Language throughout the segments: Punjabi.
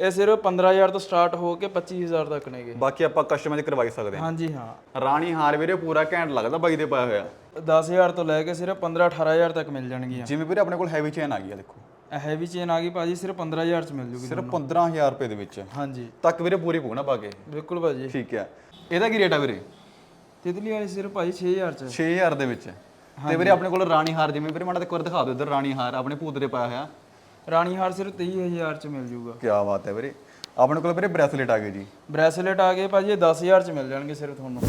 ਇਹ ਸਿਰਫ 15000 ਤੋਂ ਸਟਾਰਟ ਹੋ ਕੇ 25000 ਤੱਕ ਨੇਗੇ। ਬਾਕੀ ਆਪਾਂ ਕਸਟਮਾਈਜ਼ ਕਰਵਾਈ ਸਕਦੇ ਹਾਂ। ਹਾਂਜੀ ਹਾਂ। ਰਾਣੀ ਹਾਰ ਵੀਰੇ ਪੂਰਾ ਘੈਂਟ ਲੱਗਦਾ ਬਾਈ ਦੇ ਪਾਇਆ ਹੋਇਆ। 10000 ਤੋਂ ਲੈ ਕੇ ਸਿਰਫ 15 18000 ਤੱਕ ਮਿਲ ਜਾਣਗੀਆਂ। ਜਿਵੇਂ ਵੀਰੇ ਆਪਣੇ ਕੋਲ ਹੈਵੀ ਚੇਨ ਆ ਗਈ ਆ ਦੇਖੋ। ਇਹ ਹੈਵੀ ਚੇਨ ਆ ਗਈ ਭਾਜੀ ਸਿਰਫ 15000 ਚ ਮਿਲ ਜੂਗੀ ਸਿਰਫ 15000 ਰੁਪਏ ਦੇ ਵਿੱਚ। ਹਾਂਜੀ। ਤੱਕ ਵੀਰੇ ਪੂਰੀ ਪੂ ਨਾ ਪਾ ਕੇ। ਬਿਲਕੁਲ ਭਾਜੀ। ਠੀਕ ਹੈ ਇਹਦਾ ਕੀ ਰੇਟ ਆ ਵੀਰੇ? ਤਿਤਲੀ ਵਾਲੀ ਸਿਰਫ ਭਾਜੀ 6000 ਚ। 6000 ਦੇ ਵਿੱਚ। ਤੇ ਵੀਰੇ ਆਪਣੇ ਕੋਲ ਰਾਣੀ ਹਾਰ ਜਿਵੇਂ ਵੀਰੇ ਮਾੜਾ ਤੇ ਇੱਕ ਵਾਰ ਦਿਖਾ ਦਿਓ ਇੱਧਰ ਰਾਣੀ ਹਾਰ ਆਪਣੇ ਭੂਤ ਦੇ ਪਾਇਆ ਹੋਇਆ। ਰਾਣੀ ਹਾਰ ਸਿਰਫ 23000 ਚ ਮਿਲ ਜੂਗਾ। ਕੀ ਬਾਤ ਹੈ ਵੀਰੇ। ਆਪਣੇ ਕੋਲ ਵੀਰੇ ਬ੍ਰੈਸਲੇਟ ਆ ਗਏ ਜੀ। ਬ੍ਰੈਸਲੇਟ ਆ ਗਏ ਭਾਜੀ ਇਹ 10000 ਚ ਮਿਲ ਜਾਣਗੇ ਸਿਰਫ ਤੁਹਾਨੂੰ।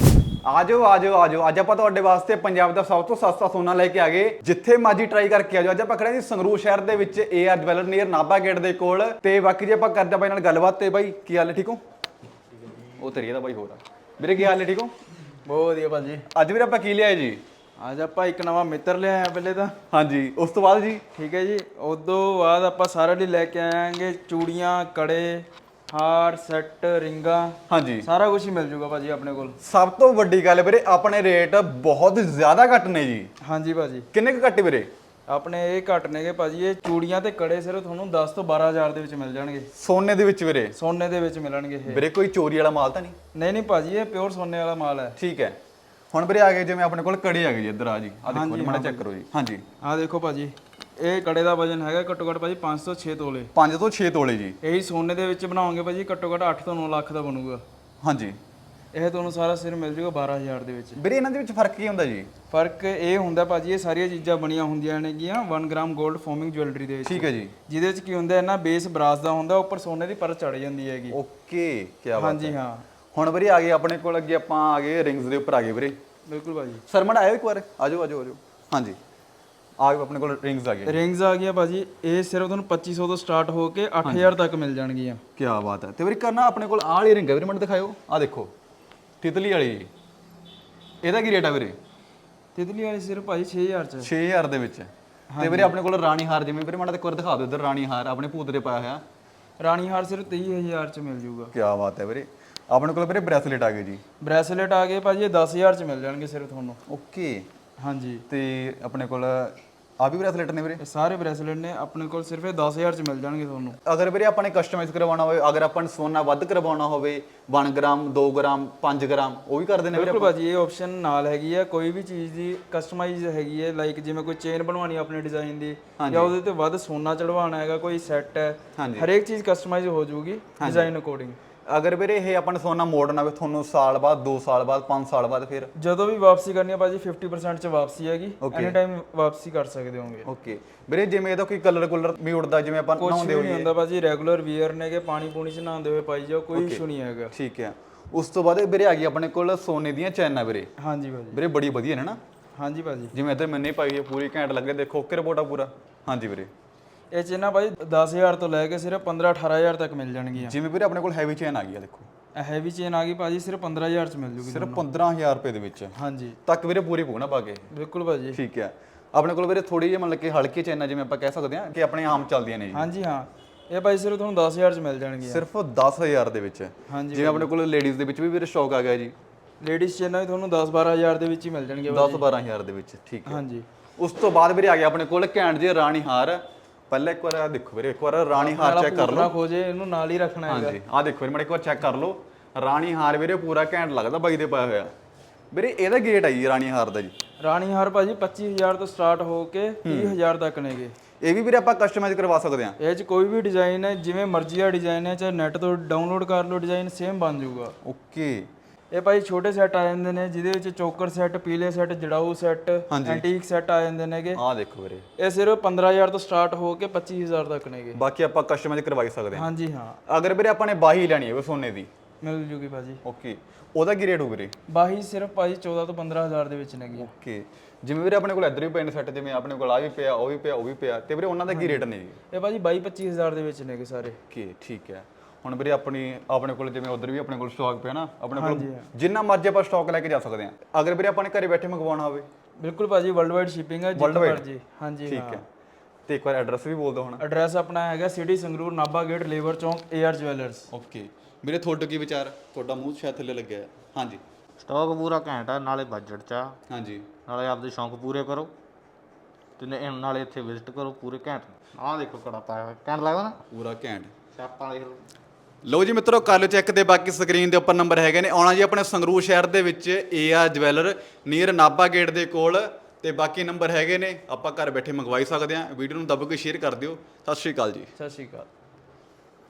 ਆਜੋ ਆਜੋ ਆਜੋ। ਅੱਜ ਆਪਾਂ ਤੁਹਾਡੇ ਵਾਸਤੇ ਪੰਜਾਬ ਦਾ ਸਭ ਤੋਂ ਸਸਤਾ ਸੋਨਾ ਲੈ ਕੇ ਆ ਗਏ। ਜਿੱਥੇ ਮਰਜ਼ੀ ਟਰਾਈ ਕਰਕੇ ਆਜੋ। ਅੱਜ ਆਪਾਂ ਖੜੇ ਹਾਂ ਜੀ ਸੰਗਰੂਰ ਸ਼ਹਿਰ ਦੇ ਵਿੱਚ AR jeweller near Nabha gate ਦੇ ਕੋਲ। ਤੇ ਬਾਕੀ ਜੇ ਆਪਾਂ ਕਰਦੇ ਬਾਈ ਨਾਲ ਗੱਲਬਾਤ ਤੇ ਬਾਈ ਕੀ ਹਾਲ ਹੈ ਠੀਕ ਹੋ? ਉਹ ਤੇਰੀ ਦਾ ਬਾਈ ਹੋਰ ਆ। ਵੀਰੇ ਕੀ ਹਾਲ ਹੈ ਠੀਕ ਹੋ? ਬਹੁਤ ਵਧੀਆ ਭਾਜੀ। ਅੱਜ ਵੀਰੇ ਆਪਾਂ ਕੀ ਲਿਆਏ ਜੀ? ਅੱਜ ਆਪਾਂ ਇੱਕ ਨਵਾਂ ਮਿੱਤਰ ਲਿਆਏ ਆ ਪਹਿਲੇ ਤਾਂ। ਹਾਂਜੀ ਉਸ ਤੋਂ ਬਾਅਦ ਜੀ? ਠੀਕ ਹੈ ਜੀ। ਉਦੋਂ ਬਾਅਦ ਆਪਾਂ ਸਾਰਾ ਲਈ ਲੈ ਕੇ ਆਵਾਂਗੇ। ਚੂੜੀਆਂ ਕੜੇ ਹਾਰ ਸੈੱਟ ਰਿੰਗਾਂ। ਹਾਂਜੀ। ਸਾਰਾ ਕੁਝ ਹੀ ਮਿਲ ਜੂਗਾ ਭਾਜੀ ਆਪਣੇ ਕੋਲ। ਸਭ ਤੋਂ ਵੱਡੀ ਗੱਲ ਵੀਰੇ ਆਪਣੇ ਰੇਟ ਬਹੁਤ ਜ਼ਿਆਦਾ ਘੱਟ ਨੇ ਜੀ। ਹਾਂਜੀ ਭਾਜੀ। ਕਿੰਨੇ ਕੁ ਘੱਟ ਵੀਰੇ? ਆਪਣੇ ਇਹ ਘੱਟ ਨੇਗੇ ਭਾਜੀ। ਇਹ ਚੂੜੀਆਂ ਤੇ ਕੜੇ ਸਿਰਫ ਤੁਹਾਨੂੰ 10 ਤੋਂ 12000 ਦੇ ਵਿੱਚ ਮਿਲ ਜਾਣਗੇ। ਸੋਨੇ ਦੇ ਵਿੱਚ ਵੀਰੇ? ਸੋਨੇ ਦੇ ਵਿੱਚ ਮਿਲਣਗੇ ਇਹ। ਵੀਰੇ ਕੋਈ ਚੋਰੀ ਵਾਲਾ ਮਾਲ ਤਾਂ ਨਹੀਂ? ਨਹੀਂ ਨਹੀਂ ਭਾਜੀ ਇਹ ਪਿਓਰ ਸੋਨੇ ਵਾਲਾ ਮਾਲ ਹੈ। ਠੀਕ ਹੈ। ਹੁਣ ਵੀਰੇ ਆ ਗਏ ਜਿਵੇਂ ਆਪਣੇ ਕੋਲ ਕੜੇ ਆ ਗਏ ਜੀ ਇੱਧਰ ਆ ਜੀ। ਆ ਦੇਖੋ ਜੀ ਮਾੜਾ ਚੈੱਕ ਕਰੋ ਜੀ। ਹਾਂਜੀ। ਆਹ ਦੇਖੋ ਭਾਜੀ ਇਹ ਕੜੇ ਦਾ ਵਜਨ ਹੈਗਾ ਘੱਟੋ ਘੱਟ ਭਾਜੀ 5 ਤੋਂ 6 ਤੋਲੇ। 5 ਤੋਂ 6 ਤੋਲੇ ਜੀ। ਇਹੀ ਸੋਨੇ ਦੇ ਵਿੱਚ ਬਣਾਓਗੇ ਭਾਜੀ ਘੱਟੋ ਘੱਟ 8 ਤੋਂ 9 ਲੱਖ ਦਾ ਬਣੂਗਾ। ਹਾਂਜੀ। ਇਹ ਤੁਹਾਨੂੰ ਸਾਰਾ ਸਿਰ ਮਿਲ ਜੂਗਾ 12000 ਦੇ ਵਿੱਚ। ਵੀਰੇ ਇਹਨਾਂ ਦੇ ਵਿੱਚ ਫ਼ਰਕ ਕੀ ਹੁੰਦਾ ਜੀ? ਫ਼ਰਕ ਇਹ ਹੁੰਦਾ ਭਾਜੀ ਇਹ ਸਾਰੀਆਂ ਚੀਜ਼ਾਂ ਬਣੀਆਂ ਹੁੰਦੀਆਂ ਨੇਗੀਆਂ 1 ਗ੍ਰਾਮ 골ਡ ਫੋਮਿੰਗ ਜੁਐਲਰੀ ਦੇ ਵਿੱਚ। ਠੀਕ ਹੈ ਜੀ। ਜਿਹਦੇ ਵਿੱਚ ਕੀ ਹੁੰਦਾ ਹੈ ਨਾ ਬੇਸ ਬਰਾਸ ਦਾ ਹੁੰਦਾ ਉੱਪਰ ਸੋਨੇ ਦੀ ਪਰਤ ਚੜ ਜਾਂਦੀ ਹੈਗੀ। ਓਕੇ ਕੀ ਬਾਤ ਹਾਂਜੀ ਹਾਂ। ਹੁਣ ਵੀਰੇ ਆ ਗਏ ਆਪਣੇ ਕੋਲ ਅੱਗੇ ਆਪਾਂ ਆ ਗਏ ਰਿੰਗਸ ਦੇ ਉੱਪਰ ਆ ਗਏ ਵੀਰੇ। ਬਿਲਕੁਲ ਭਾਜੀ। ਸਰ ਮੜ ਆਇਓ ਇੱਕ ਵਾਰ। ਆਜੋ ਆਜੋ ਆਜੋ। ਹਾਂਜੀ। ਆ ਗਏ ਆਪਣੇ ਕੋਲ ਰਿੰਗਸ ਆ ਗਏ। ਰਿੰਗਸ ਆ ਗਿਆ ਭਾਜੀ। ਇਹ ਸਿਰਫ ਤੁਹਾਨੂੰ 2500 ਤੋਂ ਸਟਾਰਟ ਹੋ ਕੇ 8000 ਤੱਕ ਮਿਲ ਜਾਣਗੀਆਂ। ਕੀ ਬਾਤ ਹੈ। ਤੇ ਵੀਰੇ ਕਰਨਾ ਆਪਣੇ ਕੋਲ ਆਹ ਵਾਲੀ ਰਿੰਗ ਹੈ ਵੀਰੇ ਮੈਨੂੰ ਦਿਖਾਇਓ। ਆ ਦੇਖੋ ਤਿਤਲੀ ਵਾਲੀ। ਇਹਦਾ ਕੀ ਰੇਟ ਆ ਵੀਰੇ? ਤਿਤਲੀ ਵਾਲੀ ਸਿਰਫ ਭਾਜੀ 6000 ਚ 6000 ਦੇ ਵਿੱਚ। ਤੇ ਵੀਰੇ ਆਪਣੇ ਕੋਲ ਰਾਣੀ ਹਾਰ ਜਿਵੇਂ ਵੀਰੇ ਮਾੜਾ ਤੇ ਇੱਕ ਵਾਰ ਦਿਖਾ ਦਿਓ ਇੱਧਰ ਰਾਣੀ ਹਾਰ ਆਪਣੇ ਭੂਤ ਦੇ ਪਾਇਆ ਹੋਇਆ। ਰਾਣੀ ਹਾਰ ਸਿਰਫ 23000 ਚ ਮਿਲ ਜੂਗਾ। ਕੀ ਬਾਤ ਹੈ ਵੀਰੇ। ਆਪਣੇ ਕੋਲ ਵੀਰੇ ਬ੍ਰੈਸਲੇਟ ਆ ਗਏ ਜੀ। ਬ੍ਰੈਸਲੇਟ ਆ ਗਏ ਭਾਜੀ ਇਹ 10000 ਚ ਮਿਲ ਜਾਣਗੇ ਸਿਰਫ ਤੁਹਾਨੂੰ। ਓਕੇ। ਹਾਂਜੀ। ਤੇ ਆਪਣੇ ਕੋਲ ਆ ਵੀ ਬ੍ਰੈਸਲੇਟ ਨੇ ਵੀਰੇ? ਇਹ ਸਾਰੇ ਬ੍ਰੈਸਲੇਟ ਨੇ ਆਪਣੇ ਕੋਲ ਸਿਰਫ ਇਹ 10000 ਚ ਮਿਲ ਜਾਣਗੇ ਤੁਹਾਨੂੰ। ਅਗਰ ਵੀਰੇ ਆਪਾਂ ਨੇ ਕਸਟਮਾਈਜ਼ ਕਰਵਾਉਣਾ ਹੋਵੇ ਅਗਰ ਆਪਾਂ ਨੇ ਸੋਨਾ ਵੱਧ ਕਰਵਾਉਣਾ ਹੋਵੇ 1 ਗ੍ਰਾਮ 2 ਗ੍ਰਾਮ 5 ਗ੍ਰਾਮ ਉਹ ਵੀ ਕਰਦੇ ਨੇ ਵੀਰੇ ਬਿਲਕੁਲ ਭਾਜੀ ਇਹ ਆਪਸ਼ਨ ਨਾਲ ਹੈਗੀ ਹੈ ਕੋਈ ਵੀ ਚੀਜ਼ ਦੀ ਕਸਟਮਾਈਜ਼ ਹੈਗੀ ਹੈ ਲਾਈਕ ਜਿਵੇਂ ਕੋਈ ਚੇਨ ਬਣਵਾਉਣੀ ਆਪਣੇ ਡਿਜ਼ਾਈਨ ਦੀ ਜਾਂ ਉਹਦੇ ਤੇ ਵੱਧ ਸੋਨਾ ਚੜਵਾਉਣਾ ਹੈਗਾ ਕੋਈ ਸੈੱਟ ਹੈ। ਹਰੇਕ ਚੀਜ਼ ਕਸਟਮਾਈਜ਼ ਹੋ ਜਾਊਗੀ ਡਿਜ਼ਾਈਨ ਅਕੋਰਡਿੰਗ ਅਗਰ ਵੀਰੇ ਇਹ ਆਪਾਂ ਨੇ ਸੋਨਾ ਮੋੜਨਾ ਹੋਵੇ ਤੁਹਾਨੂੰ ਸਾਲ ਬਾਅਦ 2 ਸਾਲ ਬਾਅਦ 5 ਸਾਲ ਬਾਅਦ ਫਿਰ? ਜਦੋਂ ਵੀ ਵਾਪਸੀ ਕਰਨੀ ਹੈ ਭਾਜੀ 50% ਚ ਵਾਪਸੀ ਹੈਗੀ। ਐਨੀ ਟਾਈਮ ਵਾਪਸੀ ਕਰ ਸਕਦੇ ਹੋਗੇ। ਓਕੇ ਵੀਰੇ ਜਿਵੇਂ ਇਹਦਾ ਕੋਈ ਕਲਰ ਕੁਲਰ ਵੀ ਉੜਦਾ ਜਿਵੇਂ ਆਪਾਂ ਕੁਝ ਨਹਾਉਂਦੇ ਵੀ ਨਹੀਂ ਹੁੰਦਾ ਭਾਜੀ ਰੈਗੂਲਰ ਵੀਅਰ ਨੇਗੇ ਪਾਣੀ ਪੂਣੀ ਚ ਨਹਾਉਂਦੇ ਹੋਏ ਪਾਈ ਜਾਓ ਕੋਈ ਇਸ਼ੂ ਨਹੀਂ ਹੈਗਾ। ਠੀਕ ਹੈ। ਉਸ ਤੋਂ ਬਾਅਦ ਵੀਰੇ ਆ ਗਈ ਆਪਣੇ ਕੋਲ ਸੋਨੇ ਦੀਆਂ ਚੈਨਾਂ ਵੀਰੇ। ਹਾਂਜੀ ਭਾਜੀ। ਵੀਰੇ ਬੜੀ ਵਧੀਆ ਨੇ ਨਾ? ਹਾਂਜੀ ਭਾਜੀ। ਜਿਵੇਂ ਇੱਧਰ ਮੈਨੇ ਪਾਈ ਹੈ ਪੂਰੀ ਘੈਂਟ ਲੱਗੇ ਦੇਖੋ ਓਕੇ ਰਿਪੋਰਟ ਆ ਪੂਰਾ। ਹਾਂਜੀ ਵੀਰੇ। ਇਹ ਚ ਨਾ ਭਾਜੀ 10000 ਤੋਂ ਲੈ ਕੇ ਸਿਰਫ 15 18000 ਤੱਕ ਮਿਲ ਜਾਣਗੀਆਂ। ਜਿਵੇਂ ਵੀਰੇ ਆਪਣੇ ਕੋਲ ਹੈਵੀ ਚੈਨ ਆ ਗਈ ਆ ਦੇਖੋ। ਇਹ ਹੈਵੀ ਚੇਨ ਆ ਗਈ ਭਾਜੀ ਸਿਰਫ 15000 ਚ ਮਿਲ ਜੂਗੀ ਸਿਰਫ 15000 ਰੁਪਏ ਦੇ ਵਿੱਚ। ਹਾਂਜੀ। ਤੱਕ ਵੀਰੇ ਪੂਰੀ ਪੂਣਾ ਪਾ ਕੇ। ਬਿਲਕੁਲ ਭਾਜੀ। ਠੀਕ ਹੈ। ਆਪਣੇ ਕੋਲ ਵੀਰੇ ਥੋੜੀ ਜਿਹੀ ਮਤਲਬ ਕਿ ਹਲਕੀ ਚੈਨਾਂ ਜਿਵੇਂ ਆਪਾਂ ਕਹਿ ਸਕਦੇ ਹਾਂ ਕਿ ਆਪਣੇ ਆਮ ਚੱਲਦੀਆਂ ਨੇ ਜੀ। ਹਾਂਜੀ ਹਾਂ। ਇਹ ਭਾਈ ਸਿਰਫ ਤੁਹਾਨੂੰ 10000 ਚ ਮਿਲ ਜਾਣਗੀਆਂ। ਸਿਰਫ 10000 ਦੇ ਵਿੱਚ। ਹਾਂਜੀ ਜਿਵੇਂ ਆਪਣੇ ਕੋਲ ਲੇਡੀਜ਼ ਦੇ ਵਿੱਚ ਵੀ ਵੀਰੇ ਸਟਾਕ ਆ ਗਿਆ ਜੀ। ਲੇਡੀਜ਼ ਚੇਨਾਂ ਵੀ ਤੁਹਾਨੂੰ 10 12000 ਦੇ ਵਿੱਚ ਹੀ ਮਿਲ ਜਾਣਗੇ 10 12000 ਦੇ ਵਿੱਚ ਠੀਕ ਹੈ। ਹਾਂਜੀ। ਉਸ ਤੋਂ ਬਾਅਦ ਵੀਰੇ ਆ ਗਿਆ ਆਪਣੇ ਕੋਲ ਘੈਂਟ ਜੇ ਰਾਣੀ ਹਾਰ ਪਹਿਲਾਂ ਇੱਕ ਵਾਰ ਆ ਦੇਖੋ ਵੀਰੇ ਇੱਕ ਵਾਰ ਰਾਣੀ ਹਾਰ ਚੈੱਕ ਕਰ ਲਓ। ਖੋਜੇ ਇਹਨੂੰ ਨਾਲ ਹੀ ਰੱਖਣਾ ਹੈ ਹਾਂਜੀ ਆ ਦੇਖੋ ਵੀਰੇ ਮੈਂ ਇੱਕ ਵਾਰ ਚੈੱਕ ਕਰ ਲਓ। ਰਾਣੀ ਹਾਰ ਵੀਰੇ ਪੂਰਾ ਘੈਂਟ ਲੱਗਦਾ ਬਾਈ ਦੇ ਪਾਇਆ ਹੋਇਆ। ਵੀਰੇ ਇਹਦਾ ਗੇਟ ਆ ਜੀ ਰਾਣੀ ਹਾਰ ਦਾ ਜੀ। ਰਾਣੀ ਹਾਰ ਭਾਜੀ 25000 ਤੋਂ ਸਟਾਰਟ ਹੋ ਕੇ 30000 ਤੱਕ ਨੇਗੇ ਇਹ ਵੀ ਵੀਰੇ ਆਪਾਂ ਕਸਟਮਾਈਜ਼ ਕਰਵਾ ਸਕਦੇ ਹਾਂ। ਇਹ ਚ ਕੋਈ ਵੀ ਡਿਜ਼ਾਈਨ ਹੈ ਜਿਵੇਂ ਮਰਜ਼ੀ ਦਾ ਡਿਜ਼ਾਈਨ ਹੈ ਚਾਹੇ ਨੈਟ ਤੋਂ ਡਾਊਨਲੋਡ ਕਰ ਲਓ ਡਿਜ਼ਾਈਨ ਸੇਮ ਬਣ ਜਾਊਗਾ। ਓਕੇ ਇਹ ਭਾਈ ਛੋਟੇ ਸੈੱਟ ਆ ਜਾਂਦੇ ਨੇ ਜਿਹਦੇ ਵਿੱਚ ਚੋਕਰ ਸੈੱਟ ਪੀਲੇ ਸੈੱਟ ਜੜਾਊ ਸੈੱਟ ਐਂਟੀਕ ਸੈੱਟ ਆ ਜਾਂਦੇ ਨੇਗੇ। ਆਹ ਦੇਖੋ ਵੀਰੇ। ਇਹ ਸਿਰਫ 15000 ਤੋਂ ਸਟਾਰਟ ਹੋ ਕੇ 25000 ਤੱਕ ਨੇਗੇ। ਬਾਕੀ ਆਪਾਂ ਕਸਟਮਾਈਜ਼ ਕਰਵਾਈ ਸਕਦੇ ਹਾਂ। ਹਾਂਜੀ ਹਾਂ। ਅਗਰ ਵੀਰੇ ਆਪਾਂ ਨੇ ਬਾਹੀ ਲੈਣੀ ਹੈ ਸੋਨੇ ਦੀ? ਮਿਲ ਜੂਗੀ ਭਾਜੀ। ਓਕੇ। ਉਹਦਾ ਕੀ ਰੇਟ ਹੋ ਵੀਰੇ? ਬਾਹੀ ਸਿਰਫ ਭਾਜੀ 14 ਤੋਂ 15000 ਦੇ ਵਿੱਚ ਨੇਗੀ। ਓਕੇ। ਜਿਵੇਂ ਵੀਰੇ ਆਪਣੇ ਕੋਲ ਇੱਧਰ ਵੀ ਪਏ ਨੇ ਸੈੱਟ ਜਿਵੇਂ ਆਪਣੇ ਕੋਲ ਆ ਵੀ ਪਿਆ ਉਹ ਵੀ ਪਿਆ ਉਹ ਵੀ ਪਿਆ ਤੇ ਵੀਰੇ ਉਹਨਾਂ ਦਾ ਕੀ ਰੇਟ ਨੇ? ਜੀ ਇਹ ਭਾਜੀ 22 25000 ਦੇ ਵਿੱਚ ਨੇਗੇ ਸਾਰੇ। ਓਕੇ ਠੀਕ ਹੈ। ਹੁਣ ਵੀਰੇ ਆਪਣੀ ਆਪਣੇ ਕੋਲ ਜਿਵੇਂ ਉਧਰ ਵੀ ਆਪਣੇ ਕੋਲ ਸਟਾਕ ਪਿਆ ਨਾ ਆਪਣੇ ਕੋਲ ਜਿੰਨਾ ਮਰਜ਼ੀ ਆਪਾਂ ਸਟਾਕ ਲੈ ਕੇ ਜਾ ਸਕਦੇ ਹਾਂ। ਅਗਰ ਵੀਰੇ ਆਪਾਂ ਨੇ ਘਰੇ ਬੈਠੇ ਮੰਗਵਾਉਣਾ ਹੋਵੇ। ਬਿਲਕੁਲ ਭਾਜੀ ਵਰਲਡ ਵਾਈਡ ਸ਼ਿਪਿੰਗ ਹੈ ਜਿੱਥੇ? ਮਰਜ਼ੀ। ਹਾਂਜੀ ਠੀਕ ਹੈ। ਤੇ ਇੱਕ ਵਾਰ ਐਡਰੈਸ ਵੀ ਬੋਲ ਦਿਓ ਹੁਣ। ਐਡਰੈਸ ਆਪਣਾ ਹੈਗਾ city Sangrur Nabha gate labour Chowk AR jewellers okay ਵੀਰੇ ਤੁਹਾਡਾ ਕੀ ਵਿਚਾਰ? ਤੁਹਾਡਾ ਮੂੰਹ ਸ਼ਾਇਦ ਥੱਲੇ ਲੱਗਿਆ ਹੈ। ਹਾਂਜੀ। ਸਟਾਕ ਪੂਰਾ ਘੈਂਟ ਆ ਨਾਲੇ ਬਜਟ ਚ ਆ। ਹਾਂਜੀ। ਨਾਲੇ ਆਪਦੇ ਸ਼ੌਂਕ ਪੂਰੇ ਕਰੋ। ਤੇ ਨਾਲੇ ਇੱਥੇ ਵਿਜ਼ਿਟ ਕਰੋ ਪੂਰੇ ਘੈਂਟ। ਆਹ ਦੇਖੋ ਕੜਾ ਪਾਇਆ ਹੋਇਆ। ਘੈਂਟ ਲੱਗਦਾ ਨਾ? ਪੂਰਾ ਘੈਂਟ। ਛਾਪਾਂ ਦੇਖ ਲਓ ਲਓ ਜੀ ਮਿੱਤਰੋ ਕਰ ਲਿਓ ਚੈੱਕ ਦੇ ਬਾਕੀ ਸਕਰੀਨ ਦੇ ਉੱਪਰ ਨੰਬਰ ਹੈਗੇ ਨੇ। ਆਉਣਾ ਜੀ ਆਪਣੇ ਸੰਗਰੂਰ ਸ਼ਹਿਰ ਦੇ ਵਿੱਚ A AR jeweller near Nabha gate ਦੇ ਕੋਲ। ਤੇ ਬਾਕੀ ਨੰਬਰ ਹੈਗੇ ਨੇ, ਆਪਾਂ ਘਰ ਬੈਠੇ ਮੰਗਵਾਈ ਸਕਦੇ ਹਾਂ। ਵੀਡੀਓ ਨੂੰ ਦੱਬ ਕੇ ਸ਼ੇਅਰ ਕਰ ਦਿਓ। ਸਤਿ ਸ਼੍ਰੀ ਅਕਾਲ ਜੀ। ਸਤਿ ਸ਼੍ਰੀ ਅਕਾਲ।